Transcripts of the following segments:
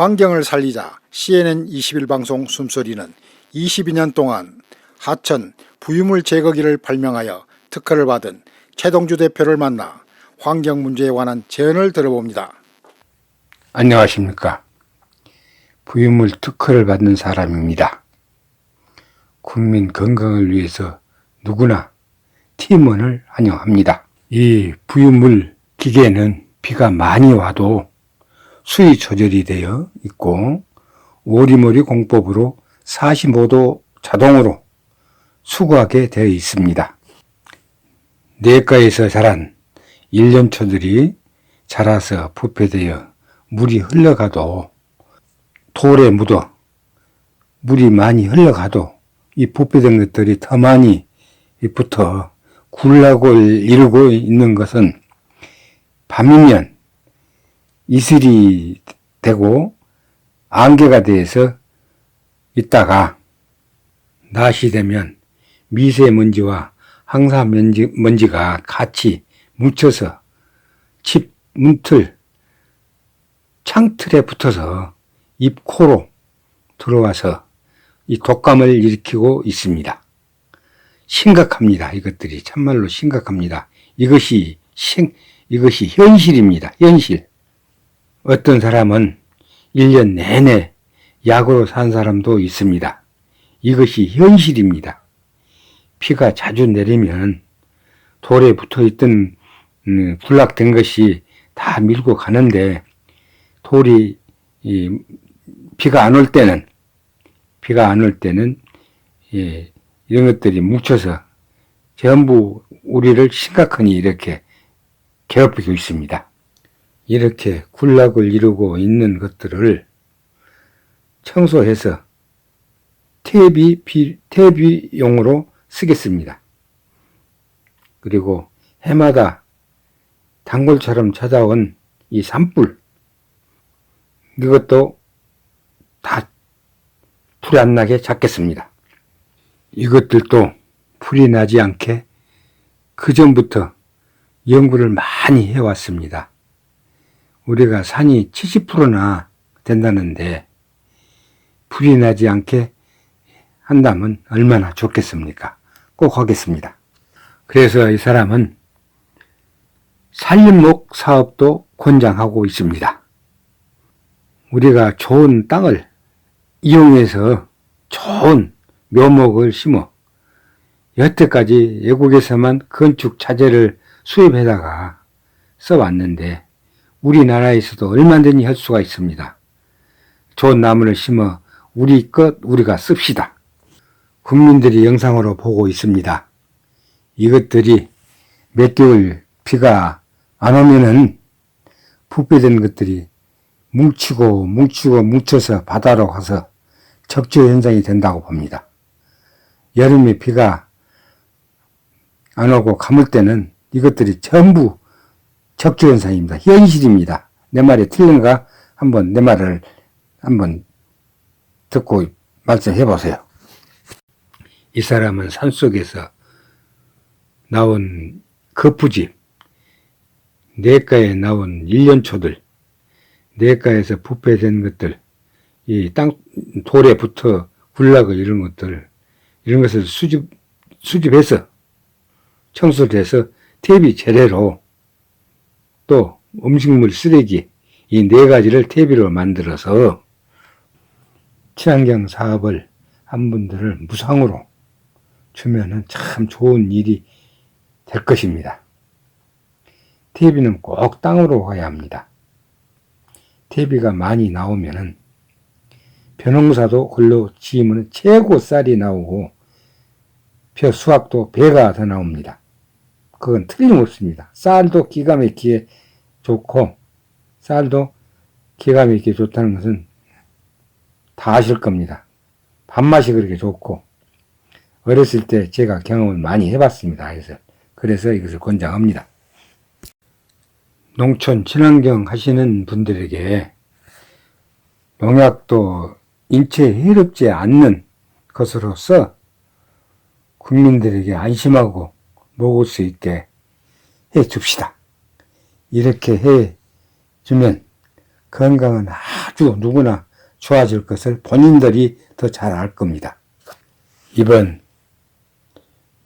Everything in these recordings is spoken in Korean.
환경을 살리자 CNN 21 방송 숨소리는 22년 동안 하천 부유물 제거기를 발명하여 특허를 받은 최동주 대표를 만나 환경 문제에 관한 제언을 들어봅니다. 안녕하십니까. 부유물 특허를 받는 사람입니다. 국민 건강을 위해서 누구나 팀원을 환영합니다. 이 부유물 기계는 비가 많이 와도 수위 조절이 되어 있고 오리머리 공법으로 45도 자동으로 수거하게 되어 있습니다. 내과에서 자란 일년초들이 자라서 부패되어 물이 흘러가도 돌에 묻어 물이 많이 흘러가도 이 부패된 것들이 더 많이 붙어 군락을 이루고 있는 것은 밤이면 이슬이 되고 안개가 되어서 있다가 낮이 되면 미세먼지와 항산먼지가 같이 뭉쳐서 집 문틀, 창틀에 붙어서 입 코로 들어와서 이 독감을 일으키고 있습니다. 심각합니다. 이것들이 참말로 심각합니다. 이것이 신, 이것이 현실입니다. 현실. 어떤 사람은 1년 내내 약으로 산 사람도 있습니다. 이것이 현실입니다. 피가 자주 내리면 돌에 붙어 있던 음, 군락된 것이 다 밀고 가는데 돌이 이, 비가 안 올 때는 비가 안 올 때는 예, 이런 것들이 뭉쳐서 전부 우리를 심각하니 이렇게 괴롭히고 있습니다. 이렇게 군락을 이루고 있는 것들을 청소해서 퇴비, 비, 퇴비용으로 쓰겠습니다. 그리고 해마다 단골처럼 찾아온 이 산불 이것도 다 불이 안 나게 잡겠습니다. 이것들도 불이 나지 않게 그 전부터 연구를 많이 해왔습니다. 우리가 산이 70%나 된다는데 불이 나지 않게 한다면 얼마나 좋겠습니까? 꼭 하겠습니다. 그래서 이 사람은 산림목 사업도 권장하고 있습니다. 우리가 좋은 땅을 이용해서 좋은 묘목을 심어 여태까지 외국에서만 건축 자재를 수입해다가 써왔는데 우리나라에서도 얼마든지 할 수가 있습니다. 좋은 나무를 심어 우리 것 우리가 씁시다. 국민들이 영상으로 보고 있습니다. 이것들이 몇 개월 비가 안 오면은 부패된 것들이 뭉치고 뭉치고 뭉쳐서 바다로 가서 적조 현상이 된다고 봅니다. 여름에 비가 안 오고 가물 때는 이것들이 전부 적조 현상입니다. 현실입니다. 내 말이 틀린가? 한번 내 말을 한번 듣고 말씀해 보세요. 이 사람은 산속에서 나온 거푸집, 내과에 나온 일년초들, 내과에서 부패된 것들, 이 땅, 돌에 붙어 군락을 이런 것들, 이런 것을 수집, 수집해서 청소를 해서 퇴비 재래로 또 음식물 쓰레기, 이 네 가지를 퇴비로 만들어서 친환경 사업을 한 분들을 무상으로 주면은 참 좋은 일이 될 것입니다. 퇴비는 꼭 땅으로 가야 합니다. 퇴비가 많이 나오면은 벼농사도 걸로 지으면 최고 쌀이 나오고 벼 수확도 배가 더 나옵니다. 그건 틀림없습니다. 쌀도 기가 막히게 좋고 쌀도 기가 막히게 좋다는 것은 다 아실 겁니다. 밥맛이 그렇게 좋고 어렸을 때 제가 경험을 많이 해봤습니다. 그래서 그래서 이것을 권장합니다. 농촌 친환경 하시는 분들에게 농약도 인체에 해롭지 않는 것으로서 국민들에게 안심하고 먹을 수 있게 해 줍시다. 이렇게 해 주면 건강은 아주 누구나 좋아질 것을 본인들이 더 잘 알 겁니다. 이번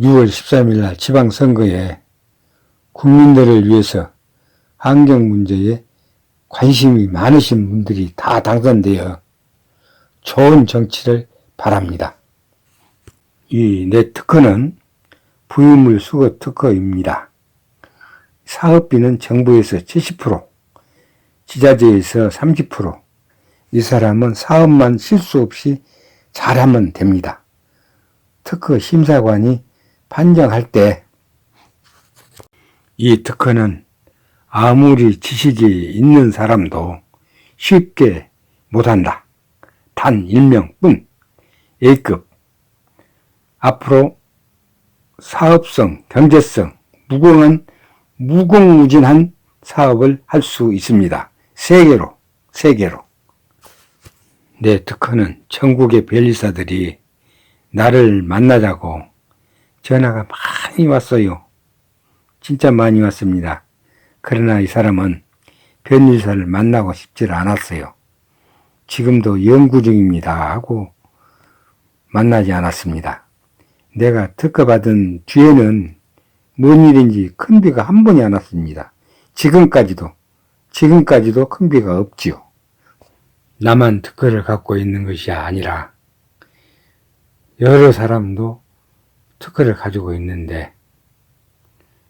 6월 13일 날 지방선거에 국민들을 위해서 환경 문제에 관심이 많으신 분들이 다 당선되어 좋은 정치를 바랍니다. 이 내 특허는 부유물 수거 특허입니다. 사업비는 정부에서 70%, 지자체에서 30%, 이 사람은 사업만 실수 없이 잘하면 됩니다. 특허 심사관이 판정할 때 이 특허는 아무리 지식이 있는 사람도 쉽게 못한다. 단 1명뿐 A급 앞으로 사업성, 경제성, 무궁한 무궁무진한 사업을 할 수 있습니다. 세계로, 세계로. 내 특허는 전국의 변리사들이 나를 만나자고 전화가 많이 왔어요. 진짜 많이 왔습니다. 그러나 이 사람은 변리사를 만나고 싶지를 않았어요. 지금도 연구 중입니다 하고 만나지 않았습니다. 내가 특허받은 뒤에는 뭔 일인지 큰 비가 한 번이 안 왔습니다. 지금까지도, 지금까지도 큰 비가 없지요. 나만 특허를 갖고 있는 것이 아니라 여러 사람도 특허를 가지고 있는데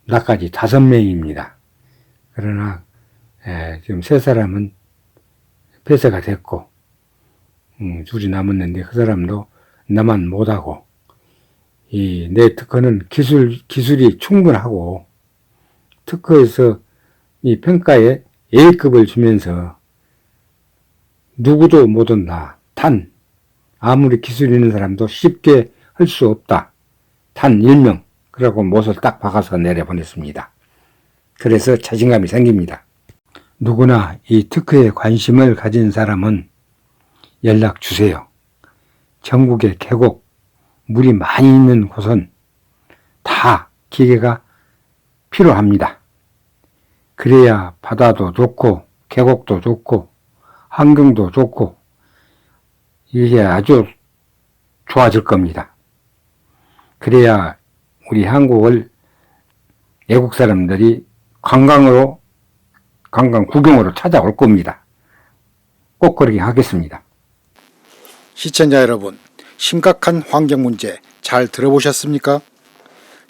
나까지 다섯 명입니다. 그러나 에, 지금 세 사람은 폐쇄가 됐고 음, 둘이 남았는데 그 사람도 나만 못하고 이 내 특허는 기술 기술이 충분하고 특허에서 이 평가에 A급을 주면서 누구도 못 온다. 단 아무리 기술 있는 사람도 쉽게 할 수 없다. 단 일명 그러고 못을 딱 박아서 내려보냈습니다. 그래서 자신감이 생깁니다. 누구나 이 특허에 관심을 가진 사람은 연락 주세요. 전국의 계곡, 물이 많이 있는 곳은 다 기계가 필요합니다. 그래야 바다도 좋고, 계곡도 좋고, 환경도 좋고, 이게 아주 좋아질 겁니다. 그래야 우리 한국을 외국 사람들이 관광으로, 관광 구경으로 찾아올 겁니다. 꼭 그렇게 하겠습니다. 시청자 여러분, 심각한 환경 문제 잘 들어보셨습니까?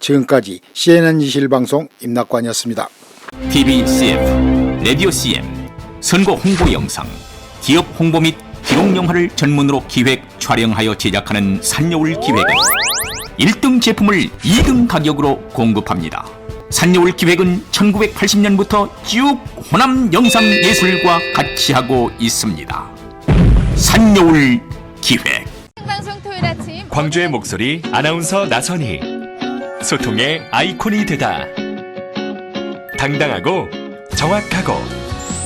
지금까지 CNN 21방송 임낙관이었습니다. TV CF, 라디오 CM, 선거 홍보 영상, 기업 홍보 및 기록 영화를 전문으로 기획, 촬영하여 제작하는 산여울 기획은 1등 제품을 2등 가격으로 공급합니다. 산여울 기획은 1980년부터 쭉 호남 영상 예술과 같이 하고 있습니다. 산여울 기획. 광주의 목소리 아나운서 나선희. 소통의 아이콘이 되다. 당당하고 정확하고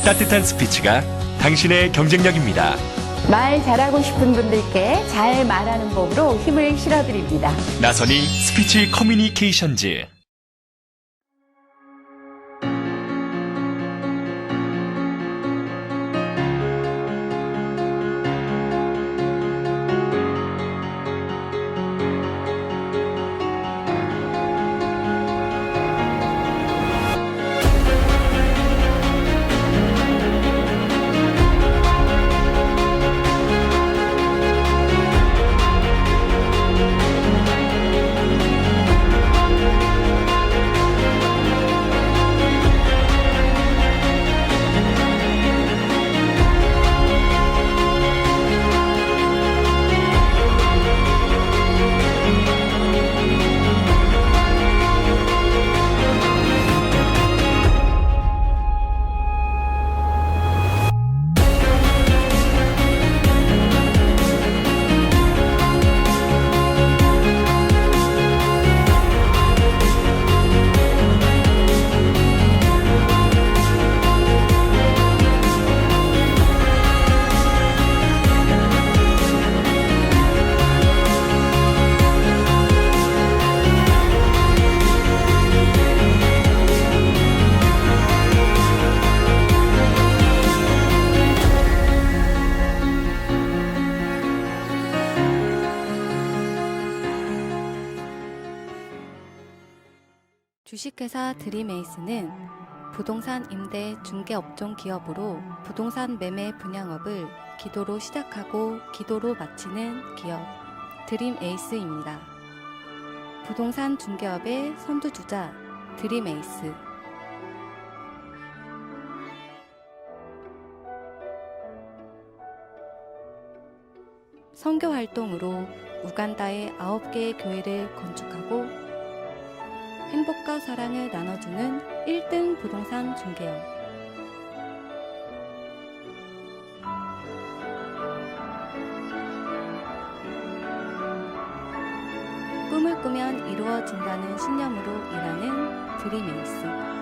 따뜻한 스피치가 당신의 경쟁력입니다. 말 잘하고 싶은 분들께 잘 말하는 법으로 힘을 실어드립니다. 나선희 스피치 커뮤니케이션즈 주식회사 드림에이스는 부동산 임대 중개업종 기업으로 부동산 매매 분양업을 기도로 시작하고 기도로 마치는 기업 드림에이스입니다. 부동산 중개업의 선두주자 드림에이스 선교 활동으로 우간다의 9개의 교회를 건축하고 행복과 사랑을 나눠주는 1등 부동산 중개업. 꿈을 꾸면 이루어진다는 신념으로 일하는 드림에이스.